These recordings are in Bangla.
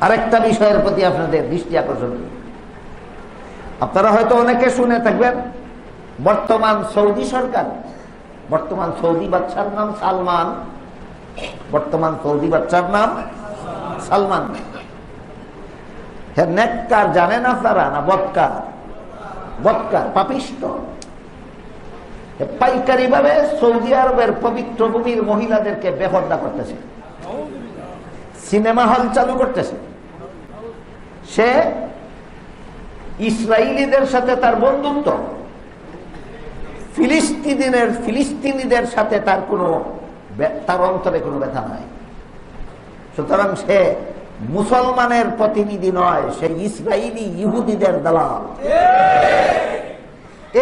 আরেকটা বিষয়ের প্রতি আপনাদের দৃষ্টি আকর্ষণ করি। আপনারা হয়তো অনেকে শুনে থাকবেন, বর্তমান সৌদি সরকার, বর্তমান সৌদি বাচ্চার নাম সালমান, বর্তমান সৌদি বাচ্চার নাম সালমান। হ্যাঁ নেককার জানেন আপনারা না বৎকার? বৎকার, পাপিষ্ট। পাইকারি ভাবে সৌদি আরবের পবিত্র ভূমির মহিলাদেরকে বেহর্দা করতেছে। সিনেমা হল চালু করতেছে। সে ইসরায়েলিদের সাথে তার বন্ধুত্ব, ফিলিস্তিনের, ফিলিস্তিনিদের সাথে তার কোনো তার অন্তরে কোনো ব্যথা নাই। সুতরাং সে মুসলমানের প্রতিনিধি নয়, সে ইসরায়েলি ইহুদিদের দালাল।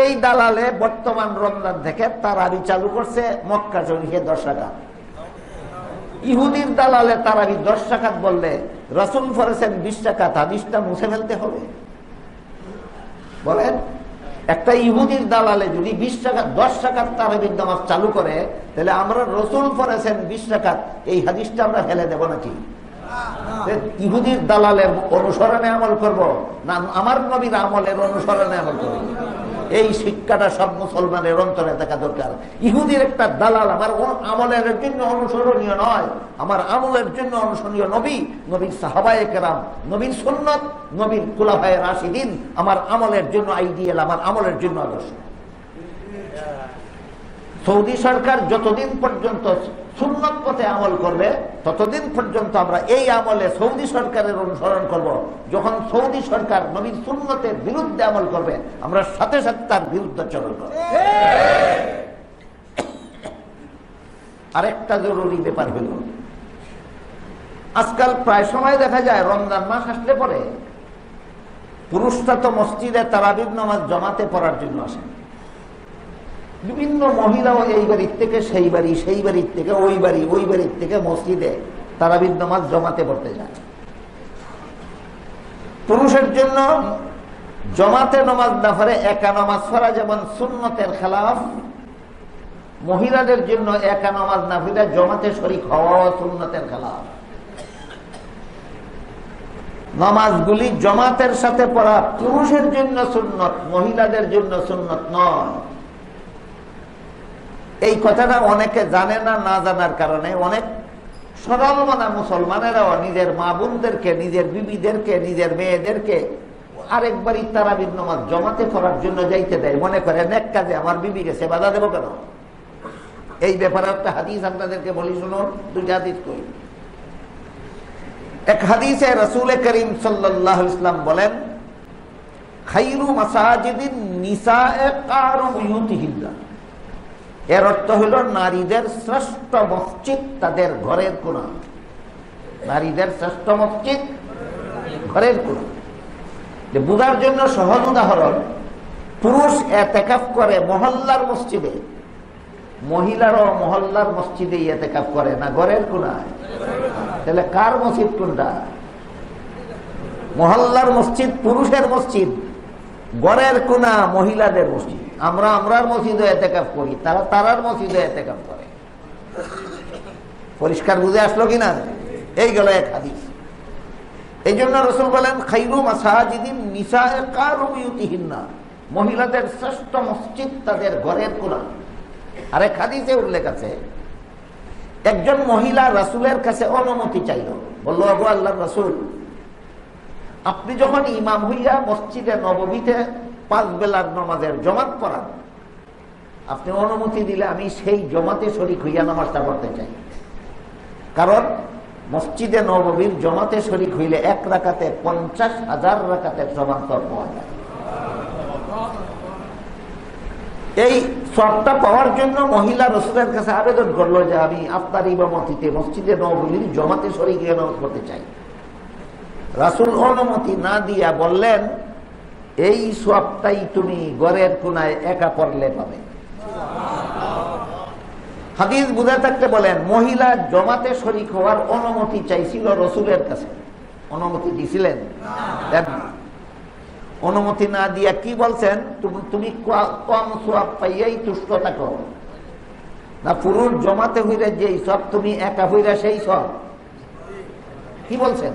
এই দালালে বর্তমান রমজান থেকে তারাবি চালু করছে, মক্কা শরীফে দশ টাকা ইহুদির দালালে তারাবি দশ টাকাত বললে? রসুল ফরেছেন বিশ টাকা হাদিসটা মুছে ফেলতে হবে। বলেন, একটা ইহুদির দালালে যদি বিশ টাকা দশ টাকার তারাবির নামাজ চালু করে, তাহলে আমরা রসুল ফরেছেন বিশ টাকা এই হাদিসটা আমরা ফেলে দেব নাকি? ইহুদির দালালের অনুসরণে আমল করব, না আমার নবীর আমলের অনুসরণে আমল করব? এই শিক্ষাটা সব মুসলমানের অন্তরে থাকা দরকার। ইহুদির একটা দালাল আমার আমলের জন্য অনুসরণীয় নয়। আমার আমলের জন্য অনুসরণীয় নবী, নবীর সাহাবায় কেরাম, নবীর সুন্নত, নবীর কুলাভায় রাশিদিন, আমার আমলের জন্য আইডিয়াল, আমার আমলের জন্য আদর্শ। সৌদি সরকার যতদিন পর্যন্ত সুন্নত পথে আমল করবে, ততদিন পর্যন্ত আমরা এই আমলে সৌদি সরকারের অনুসরণ করব। যখন সৌদি সরকার নবীর সুন্নতের বিরুদ্ধে আমল করবে, আমরা সাথে সাথে তার বিরুদ্ধে চলন করব আরেকটা জরুরি ব্যাপার হল আজকাল প্রায় সময় দেখা যায়, রমজান মাস আসলে পরে পুরুষরা তো মসজিদে তারাবির নামাজ জমাতে পড়ার জন্য আসেন বিভিন্ন মহিলাও এই বাড়ির থেকে, সেই বাড়ি, সেই বাড়ির থেকে, ওই বাড়ি, ওই বাড়ির থেকে মসজিদে তারাবির নামাজ জমাতে পড়তে যায়। পুরুষের জন্য জমাতে নামাজ না পড়ে, একা নামাজ পড়া যেমন সুন্নতের খেলাফ, মহিলাদের জন্য একা নামাজ না পড়ে, জমাতে শরিক হওয়া সুন্নতের খেলাফ। নামাজগুলি জমাতের সাথে পড়া পুরুষের জন্য সুন্নত, মহিলাদের জন্য সুন্নত নয়। এই কথাটা অনেকে জানে না না জানার কারণে অনেক সরল মানা মুসলমানেরাও নিজের মা বোনদেরকে, নিজের বিবিদেরকে, নিজের মেয়েদেরকে আরেকবারই তারা নামাজ জমাতে করার জন্য যাইতে দেয়। মনে করে নেক কাজে আমার বিবি গেছে, বাধা দেবো কেন? এই ব্যাপারে একটা হাদিস আপনাদেরকে বলি, শুনুন, দুইটা হাদিস কই। এক হাদিসে রসুল করিম সাল্লাহ ইসলাম বলেন, খাইরু মাসাজিদিন নিসা কারু ইউতিহিল্লা এর অর্থ হইল নারীদের শ্রেষ্ঠ মসজিদ তাদের ঘরের কোনা নারীদের শ্রেষ্ঠ মসজিদ ঘরের কোনা বুধার জন্য সহজ উদাহরণ, পুরুষ এতেকাফ করে মহল্লার মসজিদে, মহিলারও মহল্লার মসজিদে এতেকাফ করে না, ঘরের কোনায় তাহলে কার মসজিদ কোনটা? মহল্লার মসজিদ, পুরুষের মসজিদ গড়ের কোনা মহিলাদের মসজিদ। আমরা, আমরার মসজিদে এতেকাফ করি, তারা, তারার মসজিদে এতেকাফ করে। পরিষ্কার বুঝে আসলো কিনা? এই গেল এক হাদিস। এই জন্য রসুল বলেন, খাইরু কারুবিউতিহিন্না মহিলাদের শ্রেষ্ঠ মসজিদ তাদের ঘরের কোনা। আরেক হাদিসে উল্লেখ আছে, একজন মহিলা রাসুলের কাছে অনুমতি চাইল। বলল আবু আল্লাহ রাসুল, আপনি যখন ইমাম হইয়া মসজিদে নবমীতে পাঁচ বেলার নমাজের জমাত পড়ান। আপনি অনুমতি দিলে আমি সেই জমাতে শরিক হইয়া নামাজটা পড়তে চাই। কারণ মসজিদে নবমীর জমাতে শরিক হইলে এক রাখাতে পঞ্চাশ হাজার রাখাতে সমান্তর পাওয়া যায়। এই সবটা পাওয়ার জন্য মহিলা রসুলের কাছে আবেদন করল যে আমি আপনার ইমামতিতে মসজিদে নবমীর জমাতে শরিক নামাজ পড়তে চাই। রাসুল অনুমতি না দিয়া বললেন এই সবটাই তুমি গড়ের কোনায় একা পড়লে পাবে। হাদিস বুঝে থাকতে বলেন, মহিলা জমাতে শরিক হওয়ার অনুমতি চাইছিল রসুলের কাছে। অনুমতি দিছিলেন? অনুমতি না দিয়া কি বলছেন? তুমি- কম সোয়াব পাইয়াই তুষ্ট থাকো। না, পুরুষ জমাতে হইলে যেই সব তুমি একা হইলে সেই সব। কি বলছেন?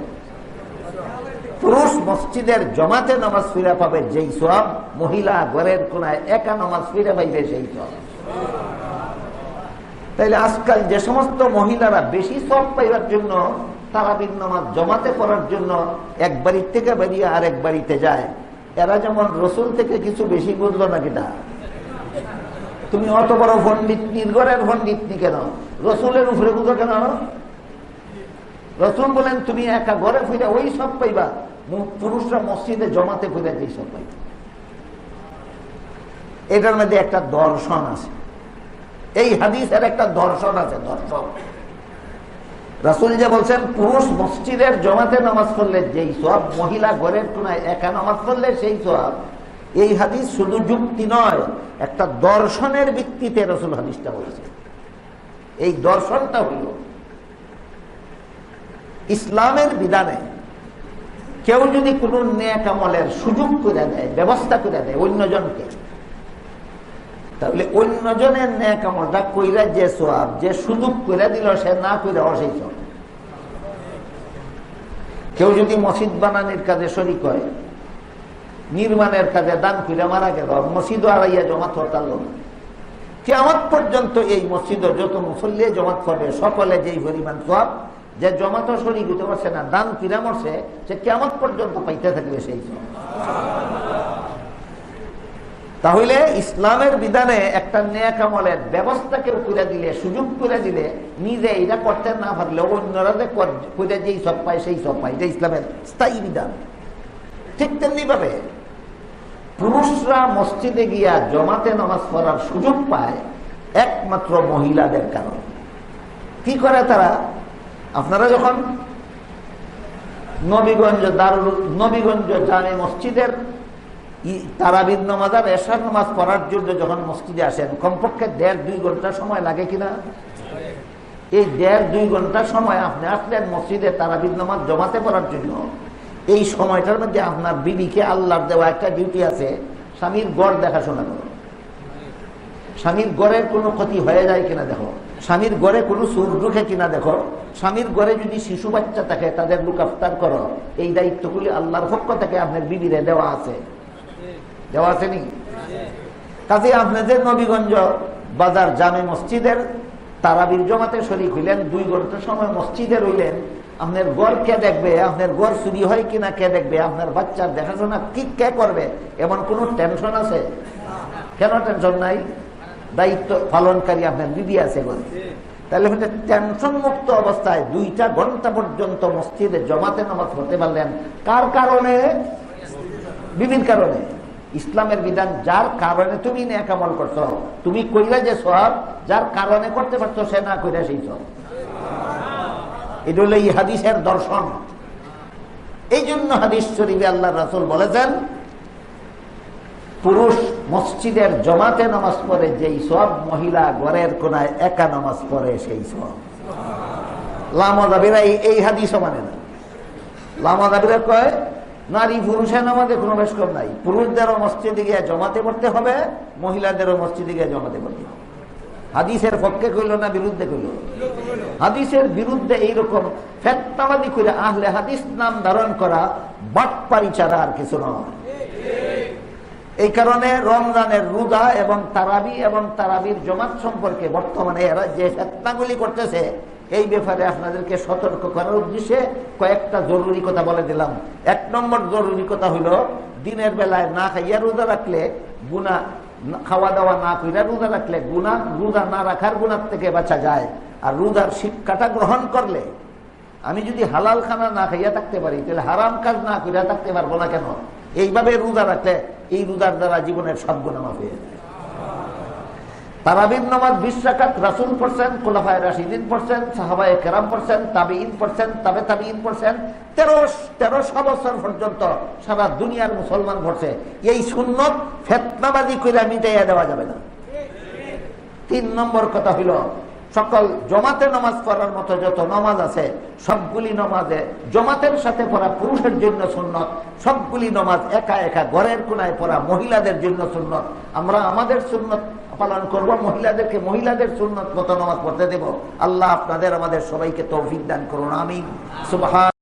পুরুষ মসজিদের জমাতে নামাজ ফিরে পাবে যেই সব মহিলা ঘরের কোনায় একা নামাজ ফিরে পাইবে সেই সব। তাইলে আজকাল যে সমস্ত মহিলারা বেশি সব পাইবার জন্য, তারাবির নামাজ জমাতে পড়ার জন্য এক বাড়ির থেকে বেরিয়ে আরেক বাড়িতে যায়। এরা যেমন রসুল থেকে কিছু বেশি বুঝলো না তুমি অত বড় পণ্ডিত নির্গরের পণ্ডিত নি কেন? রসুলের উপরে বুঝো কেন? রসুল বলেন, তুমি একা ঘরে ফিরে ওই সব পাইবা। পুরুষরা মসজিদে, জমাতে ফিরে যেই সব পাইবা। এটার মধ্যে একটা দর্শন আছে। এই হাদিসের একটা দর্শন আছে, দর্শন। রাসুল যে বলছেন, পুরুষ মসজিদের জমাতে নামাজ পড়লে যেই সব, মহিলা ঘরের কোনায় একা নামাজ পড়লে সেই সব। এই হাদিস শুধু যুক্তি নয়, একটা দর্শনের ভিত্তিতে রসুল হাদিসটা বলেছে এই দর্শনটা হইল ইসলামের বিধানে কেউ যদি কোনো ন্যাক সুযোগ করে দেয়, ব্যবস্থা করে দেয় অন্যজনকে, তাহলে অন্যজনের ন্যাক আমলটা কইরা যে সোয়াব, যে সুযোগ করে দিল, সে না কইরা অসেই সব কেউ যদি মসজিদ বানানোর কাজে শরিক হয়, নির্মাণের কাজে দান কইরা মারা গেল, মসজিদ আড়াইয়া জমা থরতাল কেমন পর্যন্ত এই মসজিদ যত মুসল্লি জমাত করবে, সকলে যেই পরিমাণ সব যে জমাতো শরিক হইতে পারছে না দান কিরা মরছে, সে কেমন পর্যন্ত পাইতে থাকবে সেই তাহলে ইসলামের বিধানে একটা ন্যাক আমলের ব্যবস্থা কেউ করে দিলে, সুযোগ করে দিলে, নিজে এটা করতে না পারলে অন্যরা যে করে যেই সব পায়, সেই সব পায়। এটা ইসলামের স্থায়ী বিধান। ঠিক তেমনি ভাবে পুরুষরা মসজিদে গিয়া জমাতে নামাজ পড়ার সুযোগ পায় একমাত্র মহিলাদের কারণে। কি করে তারা? আপনারা যখন নবীগঞ্জ দারুল, নবীগঞ্জ জামে মসজিদের তারাবির নামাজ আর এশার নামাজ পড়ার জন্য যখন মসজিদে আসেন, কমপক্ষে দেড় দুই ঘণ্টা সময় লাগে কিনা? এই দেড় দুই ঘণ্টা সময় আপনি আসলেন মসজিদে তারাবির নামাজ জমাতে পড়ার জন্য। এই সময়টার মধ্যে আপনার বিবিকে আল্লাহর দেওয়া একটা ডিউটি আছে, স্বামীর গড় দেখাশোনা করো। স্বামীর গড়ের কোনো ক্ষতি হয়ে যায় কিনা দেখো। স্বামীর গড়ে কোনো সুর ঢুকে কিনা দেখো, স্বামীর গড়ে যদি শিশু বাচ্চা থাকে, তাদের লুক আফতার করো। এই দায়িত্বগুলি আল্লাহর পক্ষ থেকে আপনার বিবিরে দেওয়া আছে। দেওয়া আছে নি? কাজে আপনাদের নবীগঞ্জ বাজার জামে মসজিদের তারাবির জমাতে শরিক হইলেন, দুই ঘণ্টা সময় মসজিদে রইলেন। আপনার গড় কে দেখবে? আপনার গড় চুরি হয় কিনা কে দেখবে? আপনার বাচ্চার দেখাশোনা কি কে করবে? এমন কোনো টেনশন আছে? কেন টেনশন নাই? দায়িত্ব পালনকারী আপনার বিবি আছে তাহলে হচ্ছে টেনশন মুক্ত অবস্থায় দুইটা ঘণ্টা পর্যন্ত মসজিদে জমাতে নামাজ পড়তে পারলেন। কার কারণে? বিভিন্ন কারণে। ইসলামের বিধান, যার কারণে তুমি নেক আমল করছ, তুমি কইলা যে সব যার কারণে করতে পারছ, সে না কইরা সেই সব এটা হলো এই হাদিসের দর্শন। এই জন্য হাদিস শরীফে আল্লাহ রাসুল বলেছেন পুরুষ মসজিদের জমাতে নামাজ পড়ে, যেই সব মহিলা ঘরের কোনায় একা নামাজ পড়ে, সেই সব। লামা দাবিরা এই- হাদিসও মানে না। লামা দাবিরা কয়, নারী পুরুষের নামাজে কোনো বেশ কম নাই। পুরুষদেরও মসজিদে গিয়ে জমাতে পড়তে হবে, মহিলাদেরও মসজিদে গিয়ে জমাতে পড়তে হবে। হাদিসের পক্ষে কইল না বিরুদ্ধে কইল? হাদিসের বিরুদ্ধে এইরকম ফেত্তাবাদী করে আহলে হাদিস নাম ধারণ করা বাটপারি ছাড়া আর কিছু নয়। এই কারণে রমজানের রোজা এবং তারাবি এবং তারাবির জমাত সম্পর্কে বর্তমানে এরা যে ফেতনাগুলি করতেছে, এই ব্যাপারে আপনাদেরকে সতর্ক করার উদ্দেশ্যে কয়েকটা জরুরি কথা বলে দিলাম। এক নম্বর জরুরি কথা হলো, দিনের বেলায় না খাইয়া রোজা রাখলে গুণা খাওয়া দাওয়া না কইরা রোজা রাখলে গুণা রোজা না রাখার গুণার থেকে বাঁচা যায়। আর রোজার শিক্ষাটা গ্রহণ করলে, আমি যদি হালাল খানা না খাইয়া থাকতে পারি, তাহলে হারাম কাজ না করিয়া থাকতে পারব না কেন? এইভাবে রোজা রাখলে এই রোজার দ্বারা জীবনের সব গুণা মাফ হয়ে যায় রাসুল পড়ছেন কোলাফায় রাশিদিন পড়ছেন, সাহাবায় কেরাম পড়ছেন তাবিইন পড়ছেন, তাবে তাবিইন পড়ছেন। তেরো তেরোশো বছর পর্যন্ত সারা দুনিয়ার মুসলমান পড়ছে। এই সুন্নত ফেতনাবাদী কইরা মিটাইয়া দেওয়া যাবে না। তিন নম্বর কথা হইল সকল জমাতে নামাজ পড়ার মতো যত নামাজ আছে, সবগুলি নামাজে জমাতের সাথে পড়া পুরুষের জন্য সুন্নত, সবগুলি নামাজ একা একা ঘরের কোনায় পড়া মহিলাদের জন্য সুন্নত। আমরা আমাদের সুন্নত পালন করব, মহিলাদেরকে মহিলাদের সুন্নত মতো নামাজ পড়তে দেব। আল্লাহ আপনাদের আমাদের সবাইকে তৌফিক দান করুন আমি সুবহান